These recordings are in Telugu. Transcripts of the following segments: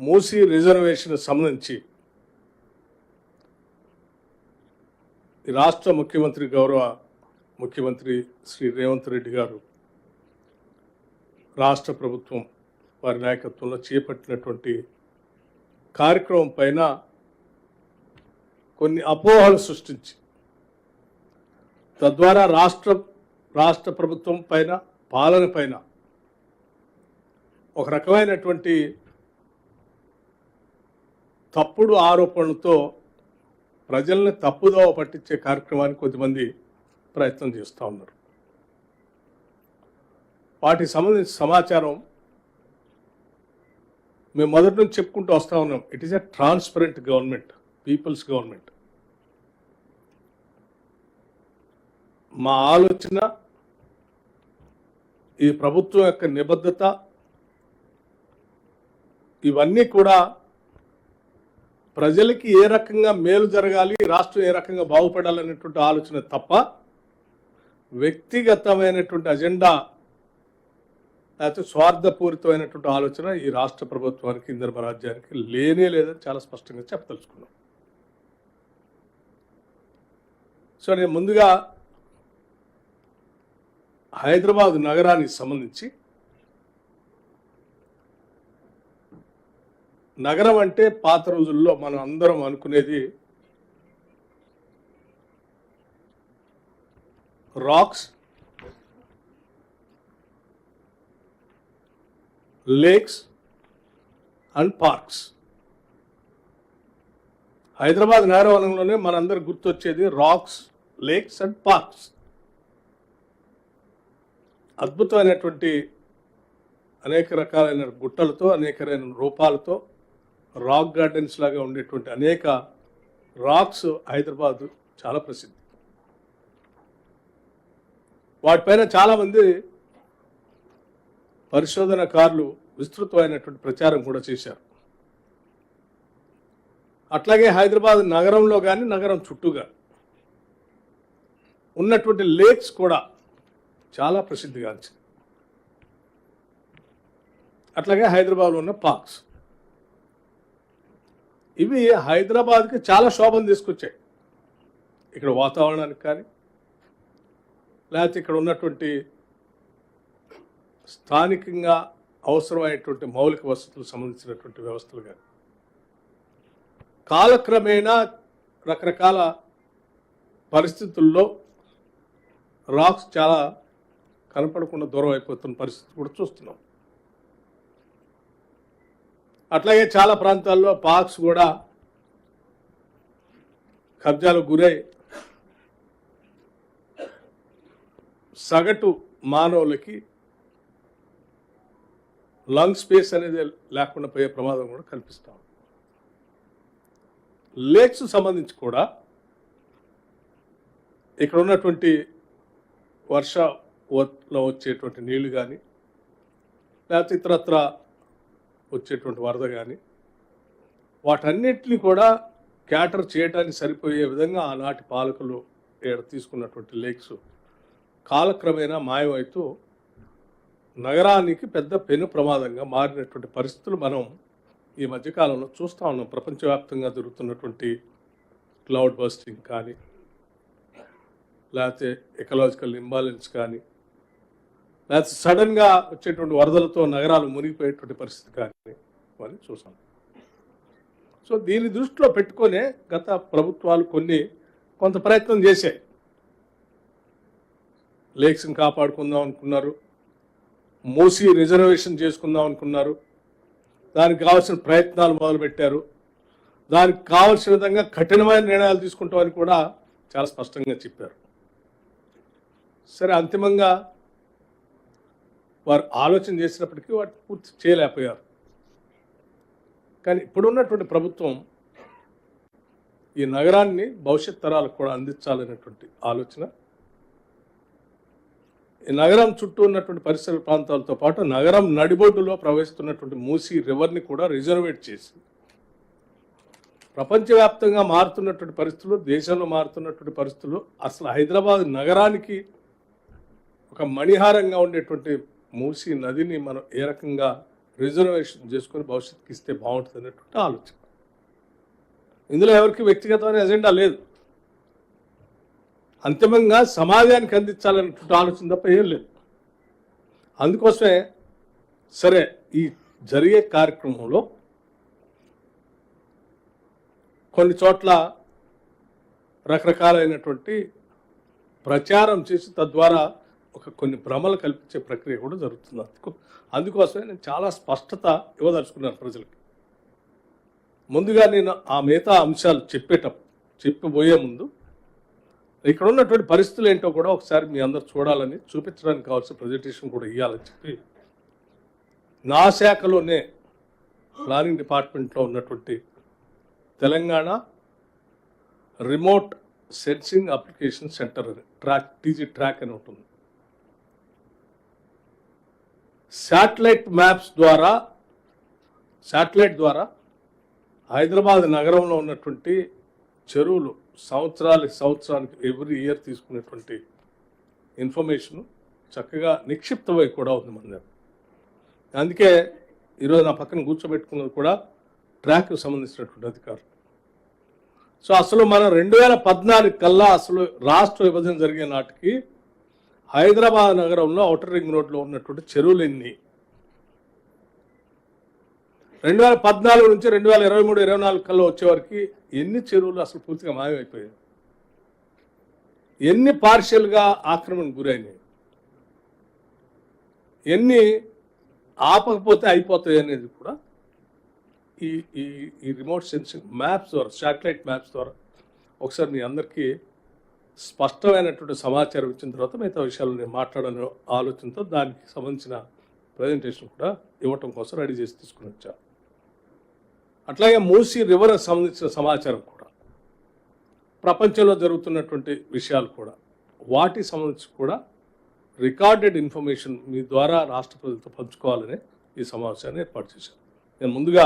మూసి రిజర్వేషన్ సంబంధించి రాష్ట్ర ముఖ్యమంత్రి గౌరవ ముఖ్యమంత్రి శ్రీ రేవంత్ రెడ్డి గారు రాష్ట్ర ప్రభుత్వం వారి నాయకత్వంలో చేపట్టినటువంటి కార్యక్రమం పైన కొన్ని అపోహలు సృష్టించి తద్వారా రాష్ట్ర రాష్ట్ర ప్రభుత్వం పైన పాలన పైన ఒక రకమైనటువంటి తప్పుడు ఆరోపణలతో ప్రజల్ని తప్పుదోవ పట్టించే కార్యక్రమానికి కొద్దిమంది ప్రయత్నం చేస్తూ ఉన్నారు. వాటికి సంబంధించిన సమాచారం మేము మొదటి నుంచి చెప్పుకుంటూ వస్తూ ఉన్నాం. It is a transparent government people's government మా ఆలోచన ఈ ప్రభుత్వం యొక్క నిబద్ధత ఇవన్నీ కూడా ప్రజలకి ఏ రకంగా మేలు జరగాలి రాష్ట్రం ఏ రకంగా బాగుపడాలనేటువంటి ఆలోచన తప్ప వ్యక్తిగతమైనటువంటి అజెండా లేకపోతే స్వార్థపూరితమైనటువంటి ఆలోచన ఈ రాష్ట్ర ప్రభుత్వానికి ఇంధర్మ రాజ్యానికి లేనే లేదని చాలా స్పష్టంగా చెప్పదలుచుకున్నాం. సో నేను ముందుగా హైదరాబాద్ నగరానికి సంబంధించి నగరం అంటే పాత రోజుల్లో మనం అందరం అనుకునేది rocks lakes and parks. Hyderabad నగరవనంలోనే మనందరికి గుర్తొచ్చేది రాక్స్ లేక్స్ అండ్ పార్క్స్. అద్భుతమైనటువంటి అనేక రకాలైన గుట్టలతో అనేకమైన రూపాలతో రాక్ గార్డెన్స్ లాగా ఉండేటువంటి అనేక రాక్స్ హైదరాబాద్ చాలా ప్రసిద్ధి. వాటిపైన చాలామంది పరిశోధనకారులు విస్తృతమైనటువంటి ప్రచారం కూడా చేశారు. అట్లాగే హైదరాబాద్ నగరంలో కానీ నగరం చుట్టూగా ఉన్నటువంటి లేక్స్ కూడా చాలా ప్రసిద్ధిగాంచింది అట్లాగే హైదరాబాద్లో ఉన్న పార్క్స్. ఇవి హైదరాబాద్కి చాలా శోభను తీసుకొచ్చాయి. ఇక్కడ వాతావరణానికి కానీ లేకపోతే ఇక్కడ ఉన్నటువంటి స్థానికంగా అవసరమైనటువంటి మౌలిక వసతులకు సంబంధించినటువంటి వ్యవస్థలు కానీ కాలక్రమేణా రకరకాల పరిస్థితుల్లో రాక్స్ చాలా కనపడకుండా దూరం అయిపోతున్న పరిస్థితి కూడా చూస్తున్నాం. అట్లాగే చాలా ప్రాంతాల్లో పార్క్స్ కూడా కబ్జాలకు గురై సగటు మానవులకి లంగ్ స్పేస్ అనేది లేకుండా పోయే ప్రమాదం కూడా కల్పిస్తాం లేక్స్ సంబంధించి కూడా ఇక్కడ ఉన్నటువంటి వర్షలో వచ్చేటువంటి నీళ్ళు కానీ లేకపోతే ఇతరత్ర వచ్చేటువంటి వరద కానీ వాటన్నిటిని కూడా క్యాటర్ చేయడానికి సరిపోయే విధంగా ఆనాటి పాలకులు ఇక్కడ తీసుకున్నటువంటి లేక్స్ కాలక్రమేణా మాయమవుతూ నగరానికి పెద్ద పెను ప్రమాదంగా మారినటువంటి పరిస్థితులు మనం ఈ మధ్యకాలంలో చూస్తూ ఉన్నాం. ప్రపంచవ్యాప్తంగా జరుగుతున్నటువంటి క్లౌడ్ బస్టింగ్ కానీ లేకపోతే ఎకలాజికల్ ఇంబాలెన్స్ కానీ లేకపోతే సడన్గా వచ్చేటువంటి వరదలతో నగరాలు మునిగిపోయేటువంటి పరిస్థితి కానీ అని చూసాం. సో దీని దృష్టిలో పెట్టుకొనే గత ప్రభుత్వాలు కొన్ని కొంత ప్రయత్నం చేశాయి. లేక్స్ని కాపాడుకుందాం అనుకున్నారు. మూసి రిజర్వేషన్ చేసుకుందాం అనుకున్నారు. దానికి కావాల్సిన ప్రయత్నాలు మొదలుపెట్టారు. దానికి కావాల్సిన విధంగా కఠినమైన నిర్ణయాలు తీసుకుంటామని కూడా చాలా స్పష్టంగా చెప్పారు. సరే అంతిమంగా వారు ఆలోచన చేసినప్పటికీ వాటిని పూర్తి చేయలేకపోయారు. కానీ ఇప్పుడున్నటువంటి ప్రభుత్వం ఈ నగరాన్ని భవిష్యత్ తరాలకు కూడా అందించాలనేటువంటి ఆలోచన. ఈ నగరం చుట్టూ ఉన్నటువంటి పరిసర ప్రాంతాలతో పాటు నగరం నడిబొడ్డులో ప్రవహిస్తున్నటువంటి మూసీ రివర్ని కూడా రిజర్వేట్ చేసి ప్రపంచవ్యాప్తంగా మారుతున్నటువంటి పరిస్థితులు దేశంలో మారుతున్నటువంటి పరిస్థితులు అసలు హైదరాబాద్ నగరానికి ఒక మణిహారంగా ఉండేటువంటి మూసీ నదిని మనం ఏ రకంగా రిజర్వేషన్ చేసుకొని భవిష్యత్తుకి ఇస్తే బాగుంటుంది అనేటువంటి ఆలోచన. ఇందులో ఎవరికి వ్యక్తిగతమైన ఎజెండా లేదు. అంతిమంగా సమాజానికి అందించాలనేటువంటి ఆలోచన తప్ప ఏం లేదు. అందుకోసమే సరే ఈ జరిగే కార్యక్రమంలో కొన్ని చోట్ల రకరకాలైనటువంటి ప్రచారం చేసి తద్వారా ఒక కొన్ని భ్రమలు కల్పించే ప్రక్రియ కూడా జరుగుతుంది. అందుకు అందుకోసమే నేను చాలా స్పష్టత ఇవ్వదలుచుకున్నాను ప్రజలకి. ముందుగా నేను ఆ మిగతా అంశాలు చెప్పేటప్పుడు చెప్పబోయే ముందు ఇక్కడ ఉన్నటువంటి పరిస్థితులు ఏంటో కూడా ఒకసారి మీ అందరు చూడాలని చూపించడానికి కావాల్సిన ప్రజెంటేషన్ కూడా ఇవ్వాలని చెప్పి నా శాఖలోనే ప్లానింగ్ డిపార్ట్మెంట్లో ఉన్నటువంటి Telangana remote sensing application centre అని ట్రాక్ టీజీ ట్రాక్ అని ఉంటుంది శాటిలైట్ మ్యాప్స్ ద్వారా శాటిలైట్ ద్వారా హైదరాబాద్ నగరంలో ఉన్నటువంటి చెరువులు సంవత్సరాలకి సంవత్సరానికి ఎవ్రీ ఇయర్ తీసుకునేటువంటి ఇన్ఫర్మేషన్ చక్కగా నిక్షిప్తమై కూడా ఉంది మన దగ్గర. అందుకే ఈరోజు నా పక్కన కూర్చోబెట్టుకున్నది కూడా ట్రాక్కి సంబంధించినటువంటి అధికారులు. సో అసలు మనం రెండు వేల పద్నాలుగు కల్లా అసలు రాష్ట్ర విభజన జరిగే నాటికి హైదరాబాద్ నగరంలో ఔటర్ రింగ్ రోడ్లో ఉన్నటువంటి చెరువులు ఎన్ని రెండు వేల పద్నాలుగు నుంచి రెండు వేల ఇరవై మూడు ఇరవై నాలుగు కల్లా వచ్చేవరకు ఎన్ని చెరువులు అసలు పూర్తిగా మాయమైపోయాయి? ఎన్ని పార్షియల్గా ఆక్రమణకు గురైనాయి? ఎన్ని ఆపకపోతే అయిపోతాయి అనేది కూడా ఈ ఈ ఈ రిమోట్ సెన్సింగ్ మ్యాప్స్ ద్వారా శాటిలైట్ మ్యాప్స్ ద్వారా ఒకసారి మీ అందరికీ స్పష్టమైనటువంటి సమాచారం ఇచ్చిన తర్వాత మిగతా విషయాలు నేను మాట్లాడాలని ఆలోచనతో దానికి సంబంధించిన ప్రజెంటేషన్ కూడా ఇవ్వటం కోసం రెడీ చేసి తీసుకుని వచ్చాను అట్లాగే మూసీ రివర్ సంబంధించిన సమాచారం కూడా. ప్రపంచంలో జరుగుతున్నటువంటి విషయాలు కూడా. వాటి సంబంధించి కూడా రికార్డెడ్ ఇన్ఫర్మేషన్ మీ ద్వారా రాష్ట్ర ప్రజలతో పంచుకోవాలని ఈ సమావేశాన్ని ఏర్పాటు చేశాను నేను ముందుగా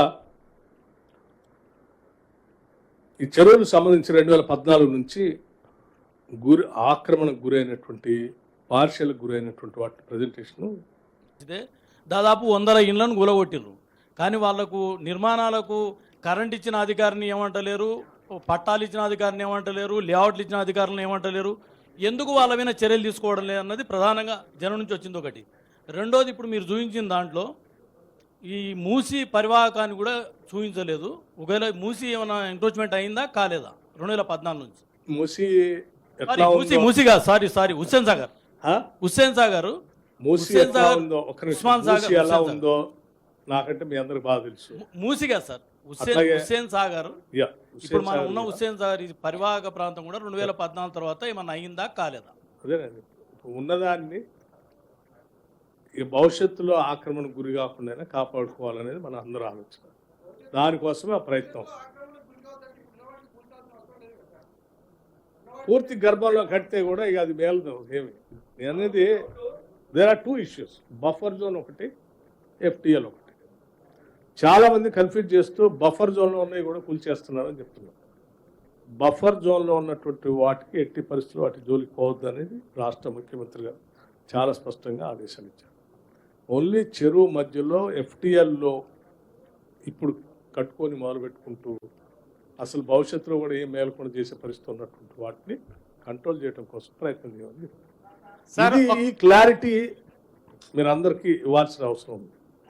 ఈ చెరువులకు సంబంధించి రెండు వేల పద్నాలుగు నుంచి గురి ఆక్రమణకు గురైనటువంటి పార్షియల్కి గురైనటువంటి వాటి ప్రజెంటేషన్ ఇదే దాదాపు వందల ఇండ్లను కూలగొట్టిర్రు కానీ వాళ్ళకు నిర్మాణాలకు కరెంట్ ఇచ్చిన అధికారిని ఏమంటలేరు పట్టాలు ఇచ్చిన అధికారిని ఏమంటలేరు లేఅవుట్లు ఇచ్చిన అధికారులను ఏమంటలేరు ఎందుకు వాళ్ళ మీద చర్యలు తీసుకోవడం లేదు అన్నది ప్రధానంగా జనం నుంచి వచ్చింది ఒకటి. రెండోది ఇప్పుడు మీరు చూపించిన దాంట్లో ఈ మూసి పరివాహకాన్ని కూడా చూపించలేదు. ఒకవేళ మూసి ఏమైనా ఎంక్రోచ్మెంట్ అయిందా కాలేదా? రెండు వేల పద్నాలుగు నుంచి. మూసి ఎట్లా మూసి మూసిగా సారీ సారీ హుస్సేన్ సాగర్? హుస్సేన్ సాగర్ మూసి ఎట్లా ఉందో? ఒక. ఉస్మాన్ సాగర్, ఎలా. ఉందో? నాకంటే మీ అందరికి బాగా తెలుసు. మూసిగా సార్. హుస్సేన్ హుస్సేన్ సాగర్. ఇప్పుడు మనం ఉన్న హుస్సేన్ సాగర్ ఇది పరివాహక ప్రాంతం కూడా రెండు వేల పద్నాలుగు తర్వాత ఏమన్నా అయిందా కాలేదా? అదేనండి ఉన్నదాన్ని ఈ భవిష్యత్తులో ఆక్రమణకు గురి కాకుండా కాపాడుకోవాలనేది మన అందరూ ఆలోచన. దానికోసమే ఆ ప్రయత్నం. పూర్తి గర్భంలో కడితే కూడా ఇక అది మేలు ఏమి. నేను అనేది there are two issues buffer zone ఒకటి ఎఫ్టిఎల్ ఒకటి. చాలామంది కన్ఫ్యూజ్ చేస్తూ బఫర్ జోన్లో ఉన్నవి కూడా కూల్చేస్తున్నారని చెప్తున్నారు. బఫర్ జోన్లో ఉన్నటువంటి వాటికి ఎట్టి పరిస్థితులు వాటి జోలికి పోవద్దు అనేది రాష్ట్ర ముఖ్యమంత్రి గారు చాలా స్పష్టంగా ఆదేశాలు ఇచ్చారు. ఓన్లీ చెరువు మధ్యలో ఎఫ్టిఎల్లో ఇప్పుడు కట్టుకొని మొదలు పెట్టుకుంటూ అసలు భవిష్యత్తులో కూడా ఏం మేలకుండా చేసే పరిస్థితి ఉన్నటువంటి వాటిని కంట్రోల్ చేయడం కోసం ప్రయత్నం చేయాలి ఈ క్లారిటీ మీరు అందరికీ ఇవ్వాల్సిన అవసరం ఉంది.